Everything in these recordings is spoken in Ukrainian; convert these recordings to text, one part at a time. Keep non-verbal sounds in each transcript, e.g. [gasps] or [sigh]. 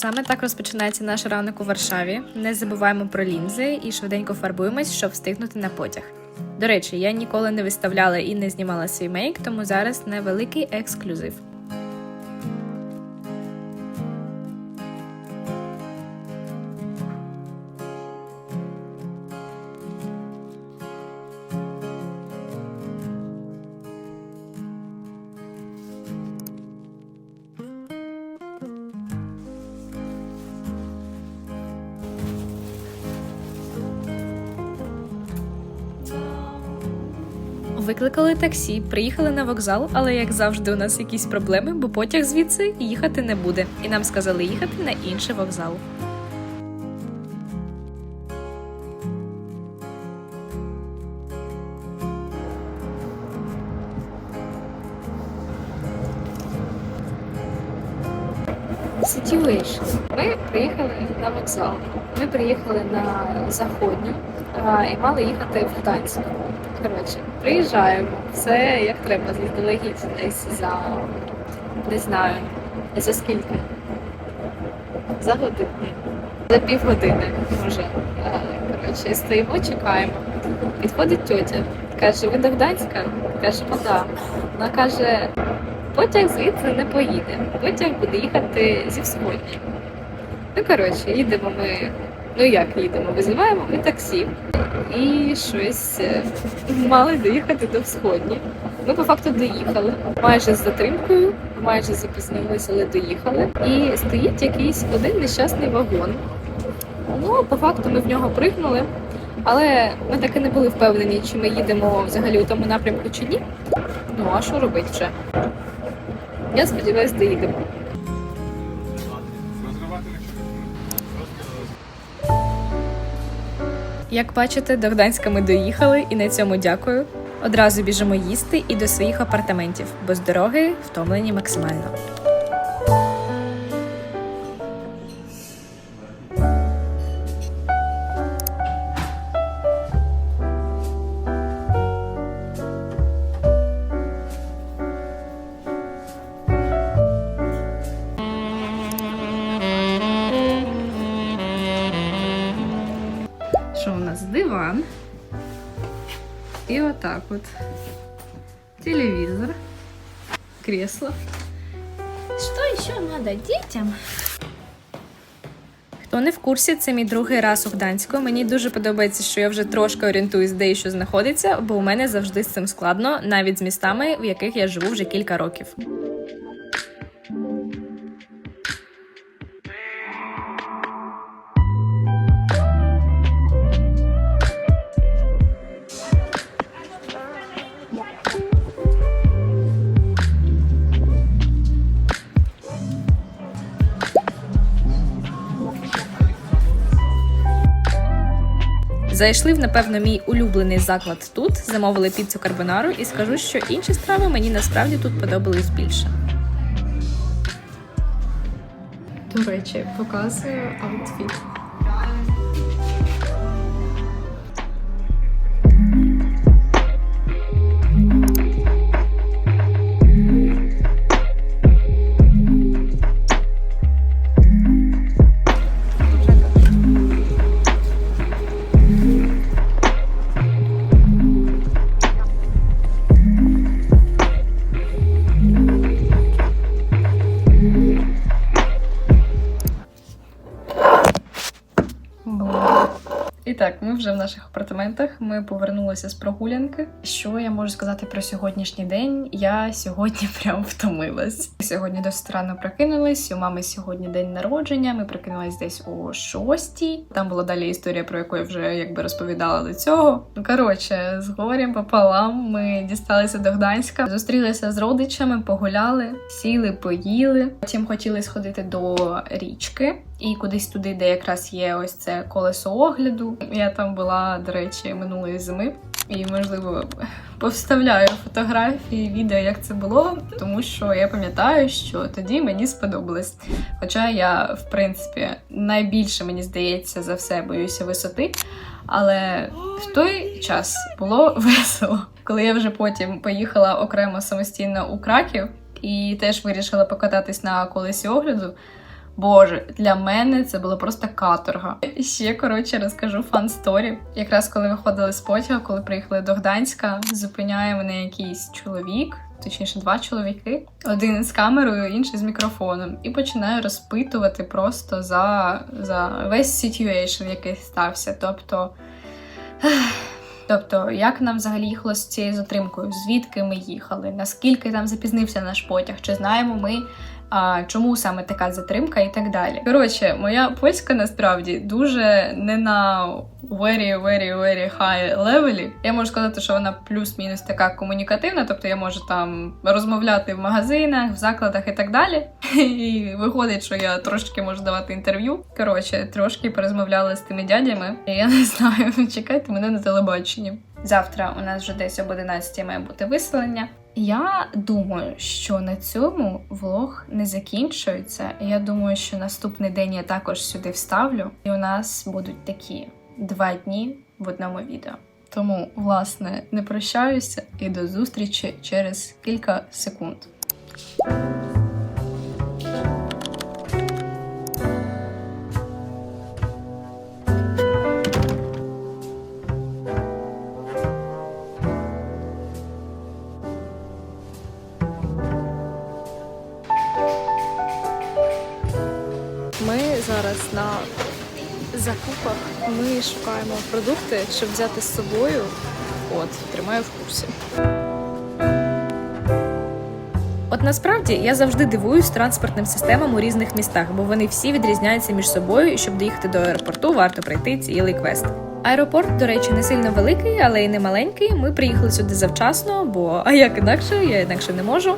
Саме так розпочинається наш ранок у Варшаві. Не забуваємо про лінзи і швиденько фарбуємось, щоб встигнути на потяг. До речі, я ніколи не виставляла і не знімала свій мейк, тому зараз невеликий ексклюзив. Викликали таксі, приїхали на вокзал, але як завжди, у нас якісь проблеми, бо потяг звідси їхати не буде. І нам сказали їхати на інший вокзал. Situation. Ми приїхали на вокзал. Ми приїхали на заходній і мали їхати в Гданськ. Коротше, приїжджаємо. Все як треба, заздалегідь десь за не знаю, за скільки? За годину. За півгодини, може. Коротше, стоїмо, чекаємо. Підходить тьотя. Каже, ви до Гданська? Кажемо, да. Вона каже, потяг звідси не поїде. Потяг буде їхати зі сходні. Ну, коротше, їдемо ми. Ну як їдемо? Визиваємо ми таксі і щось е, мали доїхати до Всходні. Ми по факту доїхали майже з затримкою, майже запізнилися, але доїхали. І стоїть якийсь один нещасний вагон. Ну, по факту ми в нього пригнули, але ми так і не були впевнені, чи ми їдемо взагалі у тому напрямку чи ні. Ну а що робити вже? Я сподіваюся, доїдемо. Як бачите, до Гданська ми доїхали і на цьому дякую. Одразу біжимо їсти і до своїх апартаментів, бо з дороги втомлені максимально. І отак от. Телевізор, кресло. Що ще треба дітям? Хто не в курсі, це мій другий раз у Гданську. Мені дуже подобається, що я вже трошки орієнтуюсь, де і що знаходиться, бо у мене завжди з цим складно, навіть з містами, в яких я живу вже кілька років. Зайшли в, напевно, мій улюблений заклад тут, замовили піцу карбонару і скажу, що інші страви мені насправді тут подобались більше. До речі, показую аутфіт. І так, ми вже в наших апартаментах. Ми повернулися з прогулянки. Що я можу сказати про сьогоднішній день? Я сьогодні [laughs] прям втомилась. Сьогодні досить рано прокинулись. У мами сьогодні день народження. Ми прокинулись десь о шостій. Там була далі історія, про яку я вже якби розповідала до цього. Ну коротше, з горем пополам ми дісталися до Гданська, зустрілися з родичами, погуляли, сіли, поїли. Потім хотіли сходити до річки і кудись туди, де якраз є ось це колесо огляду. Я там була, до речі, минулої зими. І, можливо, повставляю фотографії, відео, як це було, тому що я пам'ятаю, що тоді мені сподобалось. Хоча я, в принципі, найбільше мені здається за все боюся висоти. Але в той час було [laughs] весело, коли я вже потім поїхала окремо самостійно у Краків і теж вирішила покататись на колесі огляду. Боже, для мене це було просто каторга. Ще коротше розкажу фан сторі. Якраз коли виходили з потяга, коли приїхали до Гданська, зупиняє мене якийсь чоловік, точніше, два чоловіки. Один з камерою, інший з мікрофоном, і починає розпитувати просто за, за весь situation, який стався. Тобто. Тобто, як нам взагалі їхало з цією затримкою? Звідки ми їхали? Наскільки там запізнився наш потяг? Чи знаємо ми, а, чому саме така затримка і так далі? Коротше, моя польська насправді дуже не на very, very, very high левелі. Я можу сказати, що вона плюс-мінус така комунікативна, тобто я можу там розмовляти в магазинах, в закладах і так далі. [laughs] І виходить, що я трошки можу давати інтерв'ю. Коротше, трошки порозмовляла з тими дядями. І Я не знаю, [laughs] чекайте мене на телебаченні. Завтра у нас вже десь об 11 має бути виселення. Я думаю, що на цьому влог не закінчується. Я думаю, що наступний день я також сюди вставлю, і у нас будуть такі два дні в одному відео. Тому, власне, не прощаюся і до зустрічі через кілька секунд. Ми шукаємо продукти, щоб взяти з собою. От, тримаю в курсі. От насправді я завжди дивуюсь транспортним системам у різних містах, бо вони всі відрізняються між собою, і щоб доїхати до аеропорту, варто пройти цілий квест. Аеропорт, до речі, не сильно великий, але й не маленький. Ми приїхали сюди завчасно, бо а як інакше, я інакше не можу.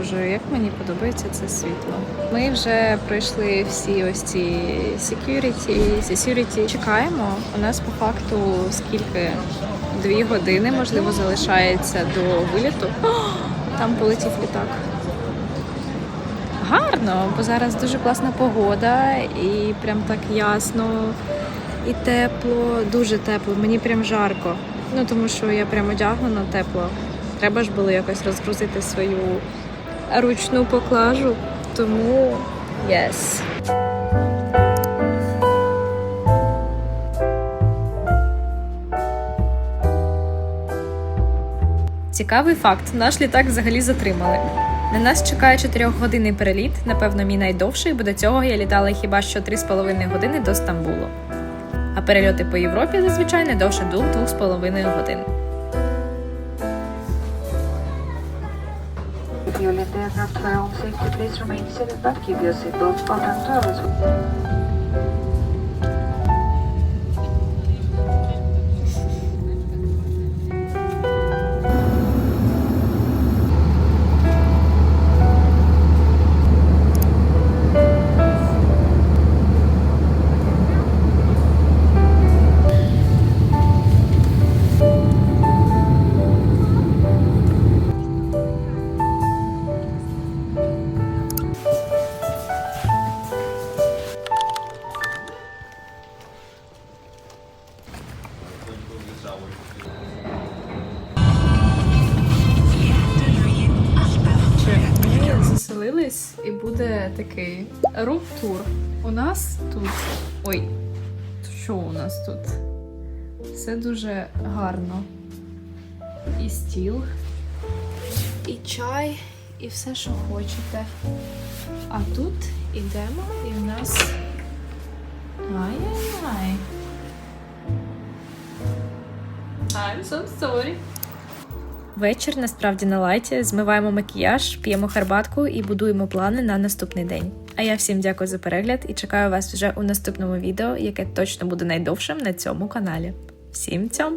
Боже, як мені подобається це світло. Ми вже пройшли всі ось ці security, security. Чекаємо. У нас по факту скільки? Дві години, можливо, залишається до виліту. О, [gasps] там полетів літак. Гарно, бо зараз дуже класна погода і прям так ясно і тепло, дуже тепло. Мені прям жарко. Ну тому що я прям одягнена тепло. Треба ж було якось розгрузити свою ручну поклажу, тому yes. Цікавий факт: наш літак взагалі затримали. На нас чекає 4-годинний переліт, напевно, мій найдовший, бо до цього я літала хіба що 3,5 години до Стамбулу. А перельоти по Європі зазвичай не довше 2-2,5 годин. Unit 10 not fire on safety. Please remain seated, but keep your seatbelt belt untucked. Others. Ми заселились і буде такий рук-тур. У нас тут. Ой, що у нас тут? Все дуже гарно. І стіл, і чай, і все, що хочете. А тут ідемо, і в нас. Ай-яй-яй. I'm so sorry. Вечір насправді на лайті. Змиваємо макіяж, п'ємо харбатку і будуємо плани на наступний день. А я всім дякую за перегляд і чекаю вас вже у наступному відео, яке точно буде найдовшим на цьому каналі. Всім цьом!